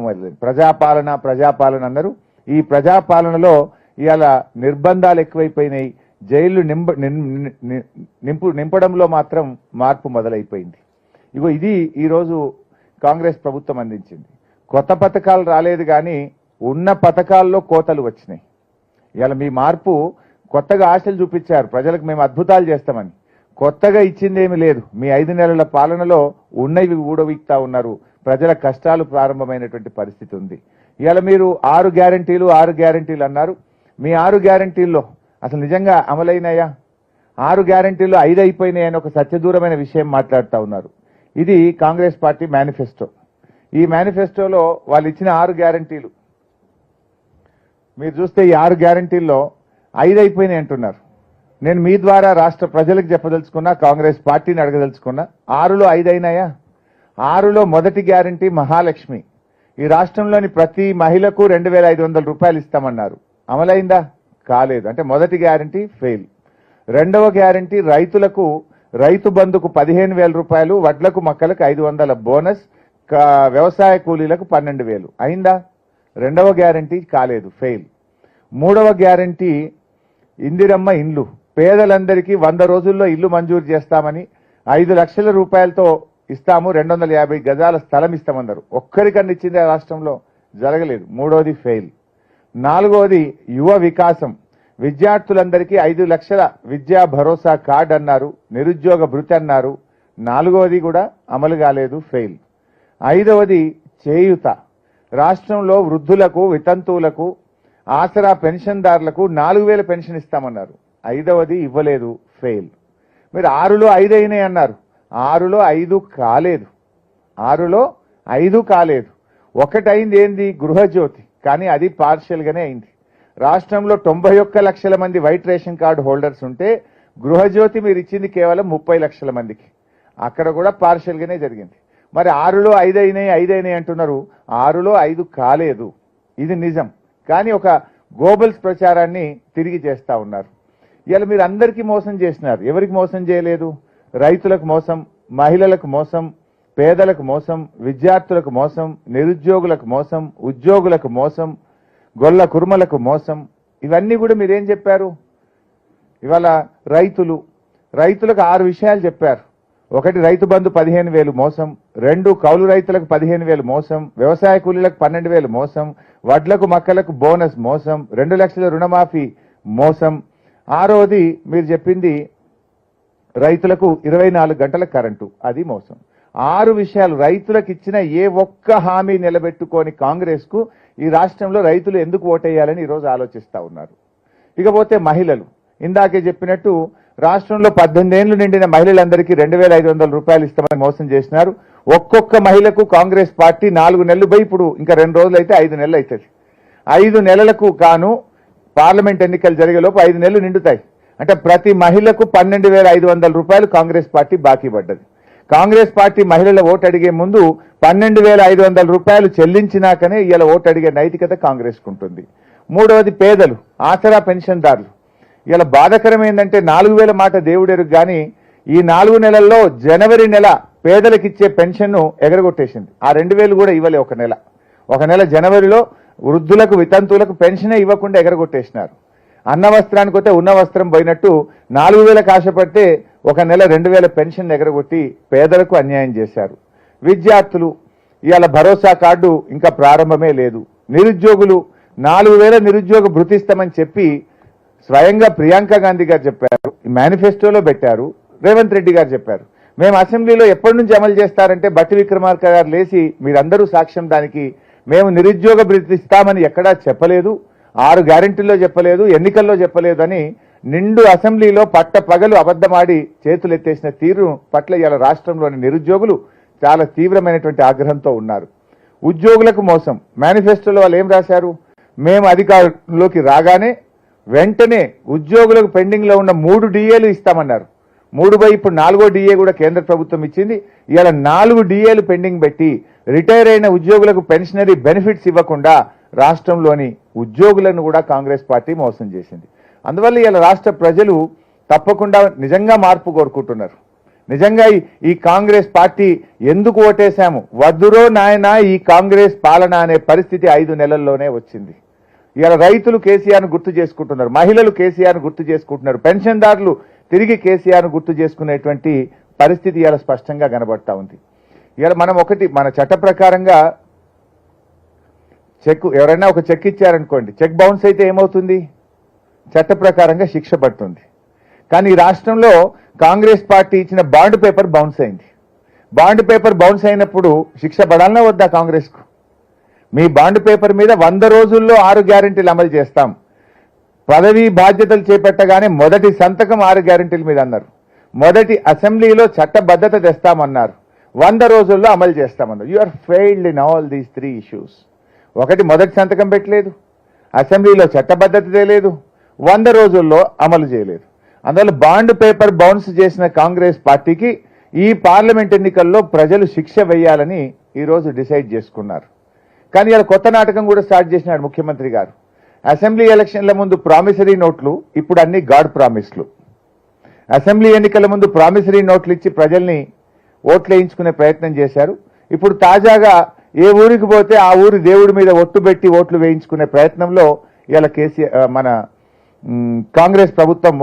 మొదలైంది ప్రజాపాలన ప్రజాపాలన అన్నారు. ఈ ప్రజాపాలనలో ఇవాళ నిర్బంధాలు ఎక్కువైపోయినాయి. జైళ్ళు నింప నిం- నింపు నింపడంలో మాత్రం మార్పు మొదలైపోయింది. ఇగో ఇది ఈరోజు కాంగ్రెస్ ప్రభుత్వం అందించింది. కొత్త పథకాలు రాలేదు కానీ ఉన్న పథకాల్లో కోతలు వచ్చినాయి. ఇవాళ మీ మార్పు కొత్తగా ఆశలు చూపించారు. ప్రజలకు మేము అద్భుతాలు చేస్తామని. కొత్తగా ఇచ్చిందేమీ లేదు. మీ ఐదు నెలల పాలనలో ఉన్నవి ఊడవిక్తా ఉన్నారు. ప్రజల కష్టాలు ప్రారంభమైనటువంటి పరిస్థితి ఉంది. ఇవాళ మీరు ఆరు గ్యారంటీలు ఆరు గ్యారంటీలు అన్నారు. మీ ఆరు గ్యారంటీల్లో అసలు నిజంగా అమలైనాయా? ఆరు గ్యారంటీలు ఐదు అయిపోయినాయని ఒక సత్యదూరమైన విషయం మాట్లాడుతూ ఉన్నారు. ఇది కాంగ్రెస్ పార్టీ మేనిఫెస్టో. ఈ మేనిఫెస్టోలో వాళ్ళు ఇచ్చిన ఆరు గ్యారంటీలు. మీరు చూస్తే ఈ ఆరు గ్యారంటీల్లో ఐదు అయిపోయినాయి అంటున్నారు. నేను మీ ద్వారా రాష్ట్ర ప్రజలకు చెప్పదలుచుకున్నా కాంగ్రెస్ పార్టీని అడగదలుచుకున్నా ఆరులో ఐదు అయినాయా? ఆరులో మొదటి గ్యారంటీ మహాలక్ష్మి. ఈ రాష్ట్రంలోని ప్రతి మహిళకు రెండు వేల ఐదు వందల రూపాయలు ఇస్తామన్నారు. అమలైందా? కాలేదు. అంటే మొదటి గ్యారంటీ ఫెయిల్. రెండవ గ్యారంటీ రైతులకు రైతు బంధుకు పదిహేను వేల రూపాయలు వడ్లకు మొక్కలకు ఐదు వందల బోనస్ వ్యవసాయ కూలీలకు పన్నెండు వేలు. అయిందా? రెండవ గ్యారంటీ కాలేదు. ఫెయిల్. మూడవ గ్యారంటీ ఇందిరమ్మ ఇండ్లు. పేదలందరికీ వంద రోజుల్లో ఇల్లు మంజూరు చేస్తామని ఐదు లక్షల రూపాయలతో ఇస్తాము రెండు వందల యాభై గజాల స్థలం ఇస్తామన్నారు. ఒక్కరికన్నా ఇచ్చింది ఆ రాష్ట్రంలో జరగలేదు. మూడోది ఫెయిల్ నాలుగోది యువ వికాసం. విద్యార్థులందరికీ ఐదు లక్షల విద్యా భరోసా కార్డ్ అన్నారు. నిరుద్యోగ భృతి అన్నారు. నాలుగోది కూడా అమలు కాలేదు ఫెయిల్ ఐదవది చేయుత. రాష్ట్రంలో వృద్ధులకు వితంతువులకు ఆసరా పెన్షన్దారులకు నాలుగు వేల పెన్షన్ ఇస్తామన్నారు. ఐదవది ఇవ్వలేదు ఫెయిల్ మీరు ఆరులో ఐదు అయినాయి అన్నారు ఆరులో ఐదు కాలేదు. ఆరులో ఐదు కాలేదు. ఒకటైంది ఏంది? గృహజ్యోతి. కానీ అది పార్షియల్గానే అయింది. రాష్ట్రంలో తొంభై ఒక్క లక్షల మంది వైట్ రేషన్ కార్డు హోల్డర్స్ ఉంటే గృహజ్యోతి మీరు ఇచ్చింది కేవలం ముప్పై లక్షల మందికి. అక్కడ కూడా పార్షియల్గానే జరిగింది. మరి ఆరులో ఐదు అయినాయి ఐదు అయినాయి అంటున్నారు. ఆరులో ఐదు కాలేదు. ఇది నిజం. కానీ ఒక గోబల్స్ ప్రచారాన్ని తిరిగి చేస్తా ఉన్నారు. ఇవాళ మీరు అందరికీ మోసం చేసినారు. ఎవరికి మోసం చేయలేదు? రైతులకు మోసం మహిళలకు మోసం పేదలకు మోసం విద్యార్థులకు మోసం నిరుద్యోగులకు మోసం ఉద్యోగులకు మోసం గొల్ల కుర్మలకు మోసం. ఇవన్నీ కూడా మీరేం చెప్పారు? ఇవాళ రైతులు రైతులకు ఆరు విషయాలు చెప్పారు. ఒకటి రైతు బంధు పదిహేను వేలు మోసం. రెండు కౌలు రైతులకు పదిహేను వేలు మోసం. వ్యవసాయ కూలీలకు పన్నెండు వేలు మోసం. వడ్లకు మక్కలకు బోనస్ మోసం. రెండు లక్షల రుణమాఫీ మోసం. ఆరోది మీరు చెప్పింది రైతులకు ఇరవై నాలుగు గంటల కరెంటు. అది మోసం. ఆరు విషయాలు రైతులకు ఇచ్చిన ఏ ఒక్క హామీ నిలబెట్టుకొని కాంగ్రెస్కు ఈ రాష్ట్రంలో రైతులు ఎందుకు ఓటేయాలని ఈరోజు ఆలోచిస్తా ఉన్నారు. ఇకపోతే మహిళలు. ఇందాకే చెప్పినట్టు రాష్ట్రంలో పద్దెనిమిది ఏళ్ళు నిండిన మహిళలందరికీ రెండు వేల ఐదు వందల రూపాయలు ఇస్తామని మోసం చేసినారు. ఒక్కొక్క మహిళకు కాంగ్రెస్ పార్టీ నాలుగు నెలలు పోయి ఇప్పుడు ఇంకా రెండు రోజులు అయితే ఐదు నెలలు అవుతుంది ఐదు నెలలకు కాను పార్లమెంట్ ఎన్నికలు జరిగేలోపు ఐదు నెలలు నిండుతాయి. అంటే ప్రతి మహిళకు పన్నెండు వేల ఐదు వందల రూపాయలు కాంగ్రెస్ పార్టీ బాకీ పడ్డది. కాంగ్రెస్ పార్టీ మహిళల ఓటు అడిగే ముందు పన్నెండు వేల ఐదు వందల రూపాయలు చెల్లించినాకనే ఇలా ఓటు అడిగే నైతికత కాంగ్రెస్ ఉంటుంది మూడవది పేదలు ఆసరా పెన్షన్దారులు. ఇలా బాధకరం ఏంటంటే నాలుగు వేల మాట దేవుడెరు కానీ ఈ నాలుగు నెలల్లో జనవరి నెల పేదలకు ఇచ్చే పెన్షన్ను ఎగరగొట్టేసింది. ఆ రెండు వేలు కూడా ఇవ్వలే ఒక నెల. ఒక నెల జనవరిలో వృద్ధులకు వితంతువులకు పెన్షనే ఇవ్వకుండా ఎగరగొట్టేసినారు. అన్న వస్త్రానికి వస్తే ఉన్న వస్త్రం పోయినట్టు నాలుగు వేలకు ఆశపడితే ఒక నెల రెండు వేల పెన్షన్ ఎగరగొట్టి పేదలకు అన్యాయం చేశారు. విద్యార్థులు ఇవాళ భరోసా కార్డు ఇంకా ప్రారంభమే లేదు. నిరుద్యోగులు నాలుగు వేల నిరుద్యోగ భృతిస్తామని చెప్పి స్వయంగా ప్రియాంక గాంధీ గారు చెప్పారు. మేనిఫెస్టోలో పెట్టారు. రేవంత్ రెడ్డి గారు చెప్పారు. మేము అసెంబ్లీలో ఎప్పటి నుంచి అమలు చేస్తారంటే బట్టి విక్రమార్క గారు లేచి మీరందరూ సాక్ష్యం దానికి మేము నిరుద్యోగ భృతిస్తామని ఎక్కడా చెప్పలేదు. ఆరు గ్యారెంటీల్లో చెప్పలేదు ఎన్నికల్లో చెప్పలేదని నిండు అసెంబ్లీలో పట్ట పగలు అబద్ధమాడి చేతులెత్తేసిన తీరు పట్ల ఇవాళ రాష్ట్రంలోని నిరుద్యోగులు చాలా తీవ్రమైనటువంటి ఆగ్రహంతో ఉన్నారు. ఉద్యోగులకు మోసం. మేనిఫెస్టోలో వాళ్ళు ఏం రాశారు? మేము అధికారంలోకి రాగానే వెంటనే ఉద్యోగులకు పెండింగ్లో ఉన్న మూడు డిఏలు ఇస్తామన్నారు. మూడు బై ఇప్పుడు నాలుగో డిఏ కూడా కేంద్ర ప్రభుత్వం ఇచ్చింది. ఇవాళ నాలుగు డిఏలు పెండింగ్ పెట్టి రిటైర్ అయిన ఉద్యోగులకు పెన్షనరీ బెనిఫిట్స్ ఇవ్వకుండా రాష్ట్రంలోని ఉద్యోగులను కూడా కాంగ్రెస్ పార్టీ మోసం చేసింది. అందువల్ల ఇలా రాష్ట్ర ప్రజలు తప్పకుండా నిజంగా మార్పు కోరుకుంటున్నారు. నిజంగా ఈ- కాంగ్రెస్ పార్టీ ఎందుకు ఓటేశాము? వద్దురో నాయన ఈ కాంగ్రెస్ పాలన అనే పరిస్థితి ఐదు నెలల్లోనే వచ్చింది. ఇవాళ రైతులు కేసీఆర్ను గుర్తు చేసుకుంటున్నారు. మహిళలు కేసీఆర్ను గుర్తు చేసుకుంటున్నారు. పెన్షన్దారులు తిరిగి కేసీఆర్ను గుర్తు చేసుకునేటువంటి పరిస్థితి ఇవాళ స్పష్టంగా కనబడతా ఉంది. ఇవాళ మనం ఒకటి మన చట్ట ప్రకారంగా చెక్ ఎవరైనా ఒక చెక్ ఇచ్చారనుకోండి చెక్ బౌన్స్ అయితే ఏమవుతుంది? చట్ట ప్రకారంగా శిక్ష పడుతుంది. కానీ ఈ రాష్ట్రంలో కాంగ్రెస్ పార్టీ ఇచ్చిన బాండ్ పేపర్ బౌన్స్ అయింది. బాండ్ పేపర్ బౌన్స్ అయినప్పుడు శిక్ష పడాలనే వద్దా కాంగ్రెస్కు? మీ బాండ్ పేపర్ మీద వంద రోజుల్లో ఆరు గ్యారంటీలు అమలు చేస్తాం. పదవీ బాధ్యతలు చేపట్టగానే మొదటి సంతకం ఆరు గ్యారెంటీల మీద అన్నారు. మొదటి అసెంబ్లీలో చట్టబద్ధత తెస్తామన్నారు. వంద రోజుల్లో అమలు చేస్తామన్నారు. You are failed in all these three issues ఒకటి మొదటి సంతకం పెట్టలేదు అసెంబ్లీలో చట్టబద్ధత తేలేదు వంద రోజుల్లో అమలు చేయలేదు. అందువల్ల బాండ్ పేపర్ బౌన్స్ చేసిన కాంగ్రెస్ పార్టీకి ఈ పార్లమెంట్ ఎన్నికల్లో ప్రజలు శిక్ష వేయాలని ఈరోజు డిసైడ్ చేసుకున్నారు. కానీ ఇలా కొత్త నాటకం కూడా స్టార్ట్ చేసినాడు ముఖ్యమంత్రి గారు. అసెంబ్లీ ఎలక్షన్ల ముందు ప్రామిసరీ నోట్లు ఇప్పుడు అన్ని గాడ్ ప్రామిస్లు. అసెంబ్లీ ఎన్నికల ముందు ప్రామిసరీ నోట్లు ఇచ్చి ప్రజల్ని ఓట్లు వేయించుకునే ప్రయత్నం చేశారు. ఇప్పుడు తాజాగా ఏ ఊరికి పోతే ఆ ఊరి దేవుడి మీద ఒట్టు పెట్టి ఓట్లు వేయించుకునే ప్రయత్నంలో ఇలా కేసీఆర్ మన కాంగ్రెస్ ప్రభుత్వం